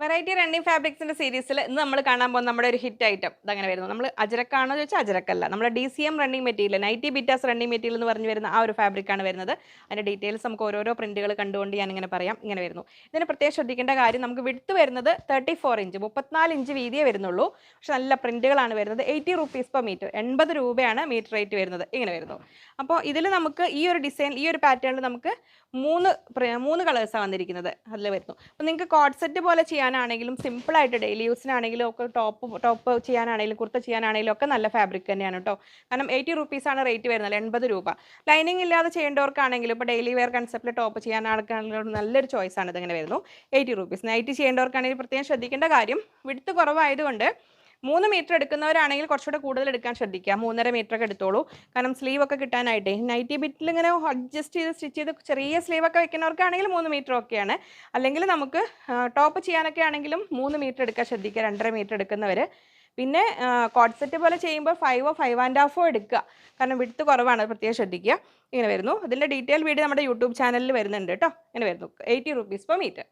Variety running ഫാബ്രിക്സിന്റെ സീരീസിൽ ഇന്ന് നമ്മൾ കാണാൻ പോകുന്ന നമ്മുടെ ഒരു ഹിറ്റ് ഐറ്റം ഇതങ്ങനെ വരുന്നു. നമ്മൾ അജരക്കാണോ ചോദിച്ചാൽ അജരക്കല്ല. നമ്മുടെ D C M running material ninety ബിറ്റാസ് running material എന്ന് പറഞ്ഞു വരുന്ന ആ ഒരു ഫാബ്രിക്കാണ് വരുന്നത്. അതിന്റെ ഡീറ്റെയിൽസ് നമുക്ക് ഓരോരോ പ്രിന്റുകൾ കണ്ടുകൊണ്ട് ഞാൻ ഇങ്ങനെ പറയാം. ഇങ്ങനെ വരുന്നു. ഇതിന് പ്രത്യേകം ശ്രദ്ധിക്കേണ്ട കാര്യം നമുക്ക് വിടുത്ത് വരുന്നത് തേർട്ടി ഫോർ ഇഞ്ച് മുപ്പത്തിനാല് ഇഞ്ച് വീതിയേ വരുന്നുള്ളൂ. പക്ഷെ നല്ല പ്രിന്റുകളാണ് വരുന്നത്. എയ്റ്റി റുപ്പീസ് പെർ മീറ്റർ എൺപത് രൂപയാണ് മീറ്റർ റേറ്റ് വരുന്നത്. ഇങ്ങനെ വരുന്നു. അപ്പോൾ ഇതിൽ നമുക്ക് ഈ ഒരു ഡിസൈൻ ഈ ഒരു പാറ്റേണിൽ നമുക്ക് മൂന്ന് മൂന്ന് കളേഴ്സാണ് വന്നിരിക്കുന്നത്. അതിൽ വരുന്നു. അപ്പോൾ നിങ്ങൾക്ക് കോഡ് സെറ്റ് പോലെ ചെയ്യാനാണെങ്കിലും സിമ്പിളായിട്ട് ഡെയിലി യൂസിനാണെങ്കിലും ഒക്കെ ടോപ്പ് ടോപ്പ് ചെയ്യാനാണെങ്കിലും കുർത്ത ചെയ്യാനാണെങ്കിലും ഒക്കെ നല്ല ഫാബ്രിക് തന്നെയാണ് കേട്ടോ കാരണം എയ്റ്റി റുപ്പീസാണ് റേറ്റ് വരുന്നത് എൺപത് രൂപ. ലൈനിങ് ഇല്ലാതെ ചെയ്യേണ്ടവർക്കാണെങ്കിലും ഇപ്പോൾ ഡെയിലി വെയർ കൺസെപ്റ്റിൽ ടോപ്പ് ചെയ്യാൻ ആൾക്കാണെങ്കിലും നല്ലൊരു ചോയ്സാണ് ഇതിങ്ങനെ വരുന്നു. എയ്റ്റി റുപ്പീസ് നൈറ്റ് ചെയ്യേണ്ടവർക്കാണെങ്കിൽ പ്രത്യേകം ശ്രദ്ധിക്കേണ്ട കാര്യം വിടുത്ത് കുറവായതുകൊണ്ട് മൂന്ന് മീറ്റർ എടുക്കുന്നവരാണെങ്കിൽ കുറച്ചുകൂടെ കൂടുതൽ എടുക്കാൻ ശ്രദ്ധിക്കുക. മൂന്നര മീറ്റർ ഒക്കെ എടുത്തോളൂ. കാരണം സ്ലീവ് ഒക്കെ കിട്ടാനായിട്ടേ. നൈറ്റി ബിറ്റിൽ ഇങ്ങനെ അഡ്ജസ്റ്റ് ചെയ്ത് സ്റ്റിച്ച് ചെയ്ത് ചെറിയ സ്ലീവ് ഒക്കെ വെക്കുന്നവർക്കാണെങ്കിൽ മൂന്ന് മീറ്റർ ഒക്കെയാണ്. അല്ലെങ്കിൽ നമുക്ക് ടോപ്പ് ചെയ്യാനൊക്കെ ആണെങ്കിലും മൂന്ന് മീറ്റർ എടുക്കാൻ ശ്രദ്ധിക്കുക. രണ്ടര മീറ്റർ എടുക്കുന്നവർ പിന്നെ കോഡ്സെറ്റ് പോലെ ചെയ്യുമ്പോൾ ഫൈവോ ഫൈവ് ആൻഡ് ഹാഫോ എടുക്കുക. കാരണം വിടുത്ത് കുറവാണ് പ്രത്യേകം ശ്രദ്ധിക്കുക. ഇങ്ങനെ വരുന്നു. ഇതിന്റെ ഡീറ്റെയിൽ വീഡിയോ നമ്മുടെ യൂട്യൂബ് ചാനലിൽ വരുന്നുണ്ട് കേട്ടോ. ഇങ്ങനെ വരുന്നു. Eighty rupees per metre